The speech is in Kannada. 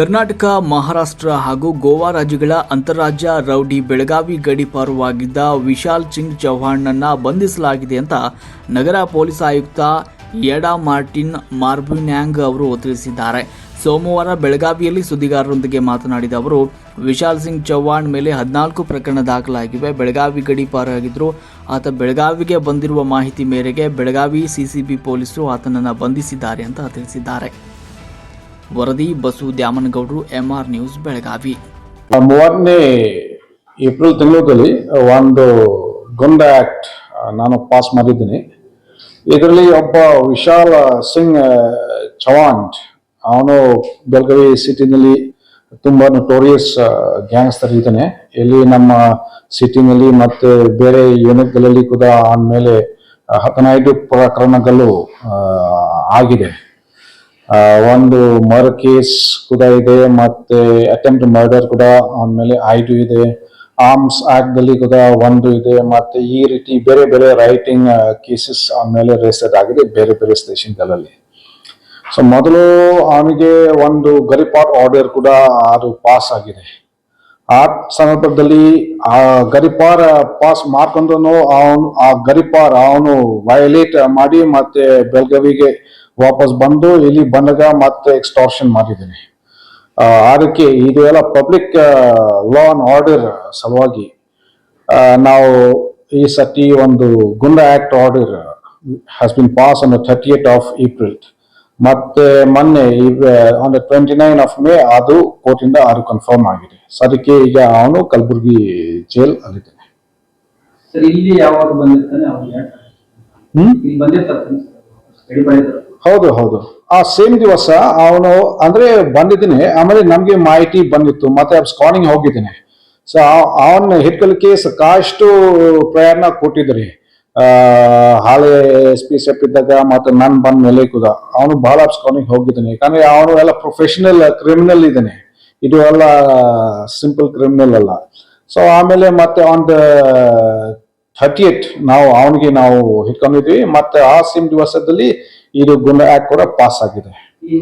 ಕರ್ನಾಟಕ, ಮಹಾರಾಷ್ಟ್ರ ಹಾಗೂ ಗೋವಾ ರಾಜ್ಯಗಳ ಅಂತಾರಾಜ್ಯ ರೌಡಿ ಬೆಳಗಾವಿ ಗಡಿಪಾರುವಾಗಿದ್ದ ವಿಶಾಲ್ ಸಿಂಗ್ ಚೌಹಾಣ್ನನ್ನ ಬಂಧಿಸಲಾಗಿದೆ ಅಂತ ನಗರ ಪೊಲೀಸ್ ಆಯುಕ್ತ ಎಡಾ ಮಾರ್ಟಿನ್ ಮಾರ್ಬಿನ್ಯಾಂಗ್ ಅವರು ತಿಳಿಸಿದ್ದಾರೆ. ಸೋಮವಾರ ಬೆಳಗಾವಿಯಲ್ಲಿ ಸುದ್ದಿಗಾರರೊಂದಿಗೆ ಮಾತನಾಡಿದ ಅವರು, ವಿಶಾಲ್ ಸಿಂಗ್ ಚೌಹಾಣ್ ಮೇಲೆ ಹದಿನಾಲ್ಕು ಪ್ರಕರಣ ದಾಖಲಾಗಿವೆ. ಬೆಳಗಾವಿ ಗಡಿಪಾರಾಗಿದ್ರು ಆತ ಬೆಳಗಾವಿಗೆ ಬಂದಿರುವ ಮಾಹಿತಿ ಮೇರೆಗೆ ಬೆಳಗಾವಿ ಸಿಸಿಬಿ ಪೊಲೀಸರು ಆತನನ್ನು ಬಂಧಿಸಿದ್ದಾರೆ ಅಂತ ತಿಳಿಸಿದ್ದಾರೆ. ವರದಿ ಬಸು ದ್ಯಾಮನಗೌಡರು ಎಂಆರ್ ನ್ಯೂಸ್ ಬೆಳಗಾವಿ. ಮೂವತ್ತನೇ ಏಪ್ರಿಲ್ ತಿಂಗಳಲ್ಲಿ ಒಂದು ಗುಂಡ ಆಕ್ಟ್ ನಾನು ಪಾಸ್ ಮಾಡಿದ್ದೀನಿ. ಇದರಲ್ಲಿ ಒಬ್ಬ ವಿಶಾಲ್ ಸಿಂಗ್ ಚವಾಣ್, ಅವನು ಬೆಳಗಾವಿ ಸಿಟಿನಲ್ಲಿ ತುಂಬಾ ನೋಟೋರಿಯಸ್ ಗ್ಯಾಂಗ್ಸ್ಟರ್ ಇದ್ದಾನೆ. ಇಲ್ಲಿ ನಮ್ಮ ಸಿಟಿನಲ್ಲಿ ಮತ್ತೆ ಬೇರೆ ಯೂನಿಟ್ಗಳಲ್ಲಿ ಕೂಡ ಅವನ ಮೇಲೆ ಹದಿನೈದು ಪ್ರಕರಣಗಳು ಆಗಿದೆ. ಒಂದು ಮರ್ ಕೇಸ್ ಕೂಡ ಇದೆ, ಮತ್ತೆ ಅಟೆಂಪ್ಟ್ ಮರ್ಡರ್ ಕೂಡ ಆಮೇಲೆ ಮೇಲೆ ಐದು ಇದೆ. ಆರ್ಮ್ಸ್ ಆಕ್ಟ್ ದಲ್ಲಿ ಕೂಡ ಒಂದು ಇದೆ, ಮತ್ತೆ ಈ ರೀತಿ ಬೇರೆ ಬೇರೆ ರೈಟಿಂಗ್ ಕೇಸಸ್ ಆಮೇಲೆ ಮೇಲೆ ರಿಜಿಸ್ಟರ್ ಆಗಿದೆ ಬೇರೆ ಬೇರೆ ಸ್ಟೇಷನ್ಗಳಲ್ಲಿ ಸೊ ಮೊದಲು ಅವನಿಗೆ ಒಂದು ಗರಿಪಾಟ್ ಆರ್ಡರ್ ಕೂಡ ಅದು ಪಾಸ್ ಆಗಿದೆ. ಆ ಸಂದರ್ಭದಲ್ಲಿ, ಆ ಗರಿಪಾರ್ ಪಾಸ್ ಮಾಡ್ಕೊಂಡ್ರು ಅವನು, ಆ ಗರಿಪಾರ್ ಅವನು ವಯಲೇಟ್ ಮಾಡಿ, ಮತ್ತೆ ಬೆಳಗಾವಿಗೆ ವಾಪಸ್ ಬಂದು ಇಲ್ಲಿ ಬಂದಾಗ ಮತ್ತೆ ಎಕ್ಸ್ಟಾರ್ಷನ್ ಮಾಡಿದ್ದೀನಿ. ಅದಕ್ಕೆ ಇದು ಎಲ್ಲ ಪಬ್ಲಿಕ್ ಲಾ ಅಂಡ್ ಆರ್ಡರ್ ಸಲುವಾಗಿ ನಾವು ಈ ಸತಿ ಒಂದು goonda act order has been pass on thirty eight of April ಮತ್ತೆ ಮೊನ್ನೆ on twenty nine of May ಅದು ಕೋರ್ಟಿಂದ ಅದು ಕನ್ಫರ್ಮ್ ಆಗಿದೆ. ಸದಕ್ಕೆ ಅದಕ್ಕೆ ಈಗ ಅವನು ಕಲಬುರಗಿ ಜೈಲ್ ಅಲ್ಲಿದ್ದಾನೆ. ಇಲ್ಲಿ ಯಾವಾಗ ಬಂದಿರ್ತಾನೆ? ಹ್ಮ್? ಬಂದಿರ್ತಾರೆ ಹೌದು ಹೌದು. ಆ ಸೇಮ್ ದಿವಸ ಅವನು, ಅಂದ್ರೆ ಬಂದಿದ್ದೀನಿ, ಆಮೇಲೆ ನಮ್ಗೆ ಮಾಹಿತಿ ಬಂದಿತ್ತು, ಮತ್ತೆ ಸ್ಕಾನಿಂಗ್ ಹೋಗಿದ್ದೀನಿ. ಸೊ ಅವನ್ನ ಕೇಸ್ ಸಾಕಷ್ಟು ಪ್ರಯಾಣ ಕೊಟ್ಟಿದ್ರಿ. ಆ ಹಾಳೆ ಎಸ್ ಪಿ ಸೆಪ್ ಇದ್ದಾಗ ಮತ್ತೆ ನನ್ ಬಂದ ಮೇಲೆ ಕೂಡ ಅವನು ಬಹಳ ಸ್ಕಾನಿಂಗ್ ಹೋಗಿದ್ದಾನೆ. ಯಾಕಂದ್ರೆ ಅವನು ಎಲ್ಲ ಪ್ರೊಫೆಷನಲ್ ಕ್ರಿಮಿನಲ್ ಇದ್ದಾನೆ. ಇದು ಎಲ್ಲ ಸಿಂಪಲ್ ಕ್ರಿಮಿನಲ್ ಅಲ್ಲ. ಸೊ ಆಮೇಲೆ ಮತ್ತೆ ಆನ್ ಥರ್ಟಿ ಏಟ್ ನಾವು, ಅವನಿಗೆ ನಾವು ಹಿಡ್ಕೊಂಡಿದ್ವಿ. ಮತ್ತೆ ಆ ಸೇಮ್ ದಿವಸದಲ್ಲಿ ಇದು ಗುಂಡ ಆಕ್ಟ್ ಕೂಡ ಪಾಸ್ ಆಗಿದೆ ಈ